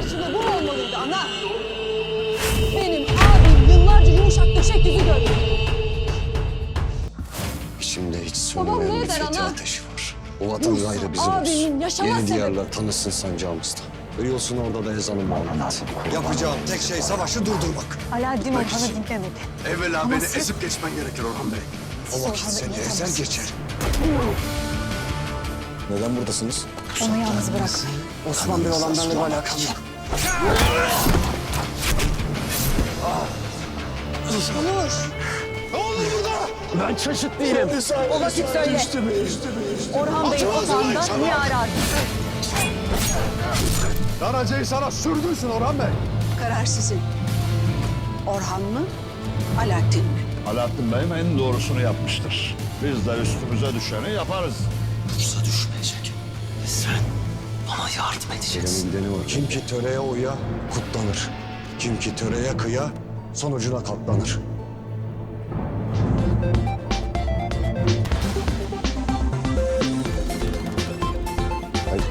karşılığı bu mu olmalıydı ana? Benim abim yıllarca yumuşak döşek yüzü gördü. İçimde hiç Babam sönmeyen ne bir der ana? ateşi var. O vatan Yoksa gayrı bizim abimin olsun. yaşama Yeni sebebi- diyarlar tanısın sancağımızda. Duyulsun orada da ezanın Muhammed. Yapacağım tek şey savaşı durdurmak. Alaaddin Orhan'ı dinlemedi. Evvela beni ezip geçmen gerekir Orhan Bey. O vakit seni ezer geçer. Neden buradasınız? Onu yalnız bırak. Osman Bey olanlarla bir alakam yok. Ben çeşit değilim. O vakit söyle. Orhan Bey'i otağından niye arardın? Daracayı sana sürdürsün Orhan Bey. Karar sizin. Orhan mı? Alaaddin mi? Alaaddin Bey'im en doğrusunu yapmıştır. Biz de üstümüze düşeni yaparız. Bursa düşmeyecek yardım edeceğiz. Kim ki töreye uya kutlanır. Kim ki töreye kıya sonucuna katlanır. Haydi.